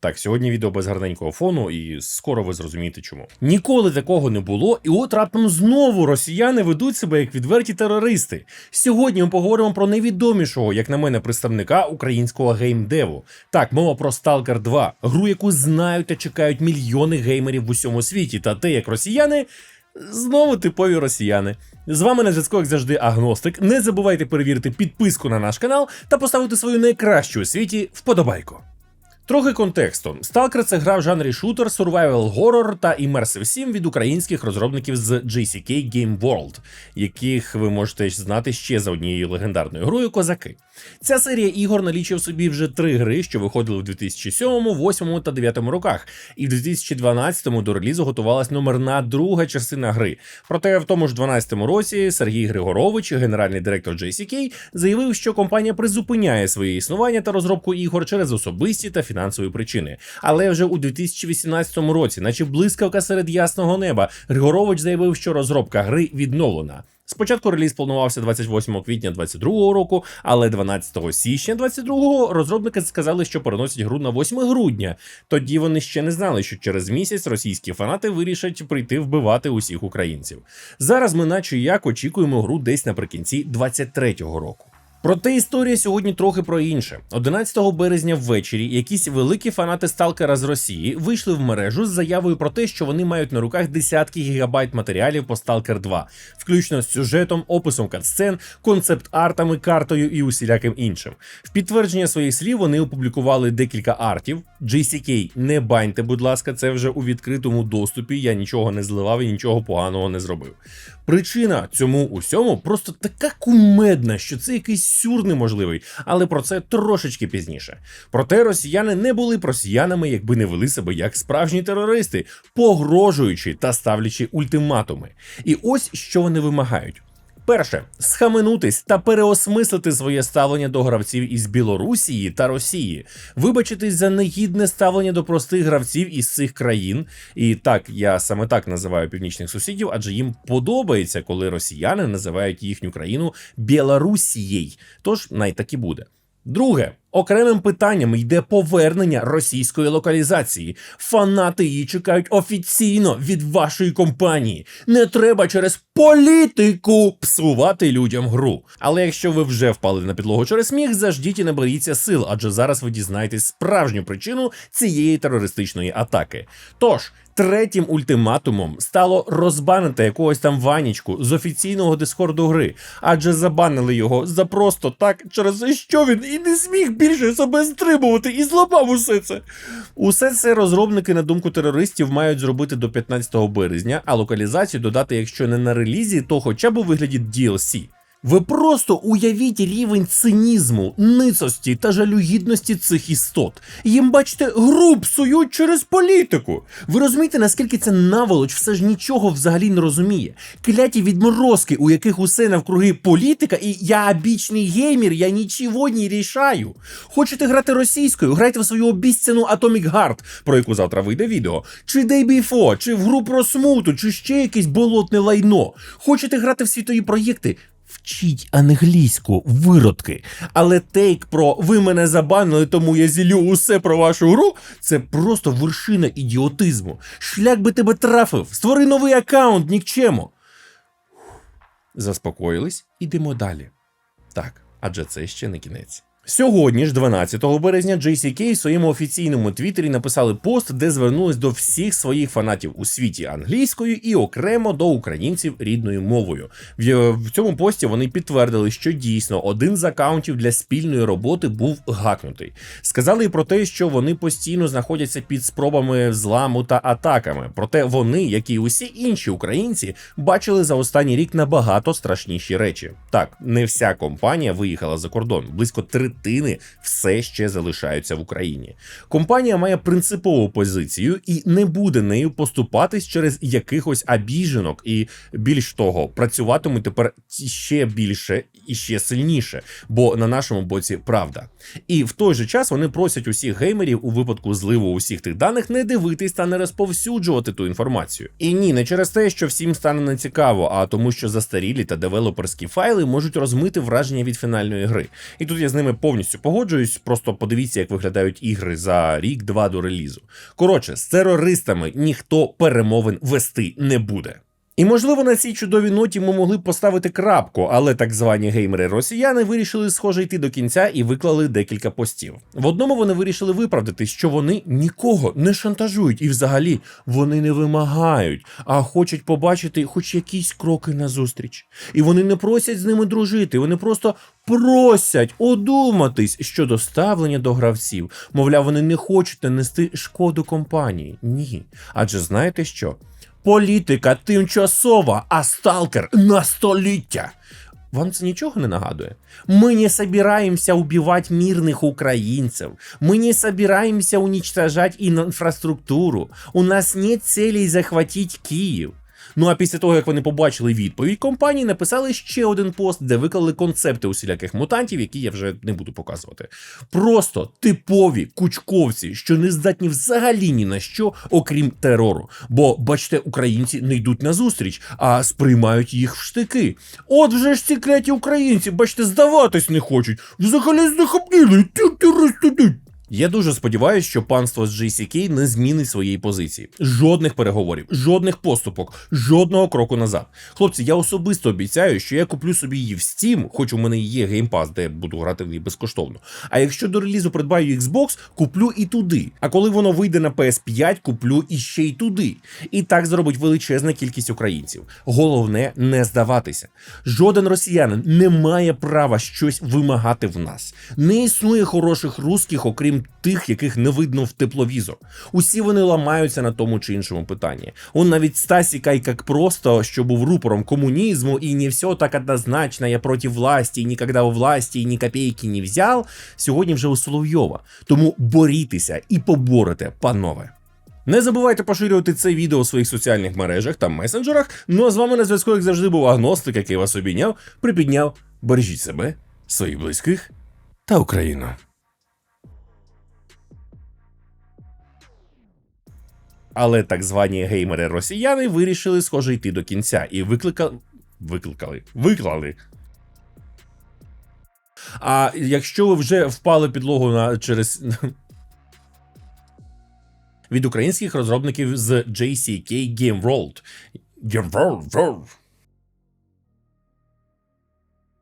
Так, сьогодні відео без гарненького фону, і скоро ви зрозумієте чому. Ніколи такого не було, і от раптом знову росіяни ведуть себе як відверті терористи. Сьогодні ми поговоримо про найвідомішого, як на мене, представника українського геймдеву. Так, мова про Stalker 2, гру, яку знають та чекають мільйони геймерів в усьому світі, та те, як росіяни. Знову типові росіяни. З вами на зв'язку, як завжди, Агностик. Не забувайте перевірити підписку на наш канал та поставити свою найкращу у світі вподобайку. Трохи контексту. Stalker – це гра в жанрі шутер, survival horror та Immersive Sim від українських розробників з JCK Game World, яких ви можете знати ще за однією легендарною грою Козаки. Ця серія ігор налічує в собі вже три гри, що виходили в 2007, 2008 та 2009 роках, і в 2012 до релізу готувалась номерна друга частина гри. Проте в тому ж 2012 році Сергій Григорович, генеральний директор JCK, заявив, що компанія призупиняє своє існування та розробку ігор через особисті та фінансові причини. Але вже у 2018 році, наче блискавка серед ясного неба, Григорович заявив, що розробка гри відновлена. Спочатку реліз планувався 28 квітня 22 року, але 12 січня 22 розробники сказали, що переносять гру на 8 грудня. Тоді вони ще не знали, що через місяць російські фанати вирішать прийти вбивати усіх українців. Зараз ми, наче як, очікуємо гру десь наприкінці 23-го року. Проте історія сьогодні трохи про інше. 11 березня ввечері якісь великі фанати сталкера з Росії вийшли в мережу з заявою про те, що вони мають на руках десятки гігабайт матеріалів по Stalker 2, включно з сюжетом, описом катсцен, концепт-артами, картою і усіляким іншим. В підтвердження своїх слів вони опублікували декілька артів. JCK, не баньте, будь ласка, це вже у відкритому доступі. Я нічого не зливав і нічого поганого не зробив. Причина цьому усьому просто така кумедна, що це якийсь сюр неможливий, але про це трошечки пізніше. Проте росіяни не були б росіянами, якби не вели себе як справжні терористи, погрожуючи та ставлячи ультиматуми. І ось що вони вимагають. Перше схаменутись та переосмислити своє ставлення до гравців із Білорусії та Росії, вибачитись за негідне ставлення до простих гравців із цих країн. І так я саме так називаю північних сусідів, адже їм подобається, коли росіяни називають їхню країну Білорусією. Тож най так і буде. Друге, окремим питанням йде повернення російської локалізації. Фанати її чекають офіційно від вашої компанії. Не треба через політику псувати людям гру. Але якщо ви вже впали на підлогу через сміх, заждіть і наберіться сил, адже зараз ви дізнаєтесь справжню причину цієї терористичної атаки. Тож. Третім ультиматумом стало розбанити якогось там ванічку з офіційного дискорду гри, адже забанили його за просто так, через що він і не зміг більше себе стримувати і зламав усе це. Усе це розробники, на думку терористів, мають зробити до 15 березня, а локалізацію додати, якщо не на релізі, то хоча б у вигляді DLC. Ви просто уявіть рівень цинізму, ницості та жалюгідності цих істот. Їм, бачите, гру псують через політику. Ви розумієте, наскільки це наволоч все ж нічого взагалі не розуміє. Кляті відморозки, у яких усе навкруги політика, і я обічний геймер, я нічого не рішаю. Хочете грати російською, грайте в свою обіцяну Atomic Heart, про яку завтра вийде відео, чи Day Before, чи в гру про смуту, чи ще якесь болотне лайно. Хочете грати в світові проєкти. Вчіть англійську, виродки. Але тейк про ви мене забанили, тому я зілю усе про вашу гру. Це просто вершина ідіотизму. Шлях би тебе трафив. Створи новий аккаунт, нікчемо. Заспокоїлись, ідемо далі. Так, адже це ще не кінець. Сьогодні ж, 12 березня, JCK в своєму офіційному твіттері написали пост, де звернулись до всіх своїх фанатів у світі англійською і окремо до українців рідною мовою. В, цьому пості вони підтвердили, що дійсно один з акаунтів для спільної роботи був гакнутий. Сказали про те, що вони постійно знаходяться під спробами зламу та атаками. Проте вони, як і усі інші українці, бачили за останній рік набагато страшніші речі. Так, не вся компанія виїхала за кордон, близько третини все ще залишаються в Україні. Компанія має принципову позицію і не буде нею поступатись через якихось обіженок, і більш того, працюватимуть тепер ще більше і ще сильніше, бо на нашому боці правда. І в той же час вони просять усіх геймерів у випадку зливу усіх тих даних не дивитись та не розповсюджувати ту інформацію. І ні, не через те, що всім стане нецікаво, а тому, що застарілі та девелоперські файли можуть розмити враження від фінальної гри. І тут я з ними повністю погоджуюсь. Просто подивіться, як виглядають ігри за рік-два до релізу. Коротше, з терористами ніхто перемовин вести не буде. І можливо на цій чудовій ноті ми могли б поставити крапку, але так звані геймери-росіяни вирішили схоже йти до кінця і виклали декілька постів. В одному вони вирішили виправдати, що вони нікого не шантажують, і взагалі вони не вимагають, а хочуть побачити хоч якісь кроки назустріч. І вони не просять з ними дружити, вони просто просять одуматись щодо ставлення до гравців. Мовляв, вони не хочуть нанести шкоду компанії. Ні. Адже знаєте що? Політика тимчасова, а сталкер на століття. Вам це нічого не нагадує? Мы не собираемся убивать мирных украинцев. Мы не собираемся уничтожать инфраструктуру. У нас нет целей захватить Київ. Ну а після того, як вони побачили відповідь компанії, написали ще один пост, де виклали концепти усіляких мутантів, які я вже не буду показувати. Просто типові кучковці, що не здатні взагалі ні на що, окрім терору. Бо, бачите, українці не йдуть на зустріч, а сприймають їх в штики. От вже ж ці кляті українці, бачите, здаватись не хочуть. Взагалі захопніли, ті терористи. Я дуже сподіваюся, що панство з JCK не змінить своєї позиції. Жодних переговорів, жодних поступок, жодного кроку назад. Хлопці, я особисто обіцяю, що я куплю собі її в Steam, хоч у мене є геймпас, де я буду грати в неї безкоштовно. А якщо до релізу придбаю Xbox, куплю і туди. А коли воно вийде на PS5, куплю і ще й туди. І так зробить величезна кількість українців. Головне не здаватися. Жоден росіянин не має права щось вимагати в нас. Не існує хороших русських, окрім тих, яких не видно в тепловізор. Усі вони ламаються на тому чи іншому питанні. Он навіть Стасіка як просто, що був рупором комунізму, і не все так однозначно, я проти власті, і ніколи у власті, і ні копійки не взяв. Сьогодні вже у Соловйова. Тому борітеся і поборете, панове. Не забувайте поширювати це відео у своїх соціальних мережах та месенджерах. Ну а з вами на зв'язку, як завжди, був агностик, який вас обійняв, припідняв. Бережіть себе, своїх близьких та Україну. Але так звані геймери-росіяни вирішили схоже йти до кінця і викликали. Викликали. Виклали. А якщо ви вже впали підлогу на через. Від українських розробників з JCK Game World. Game World.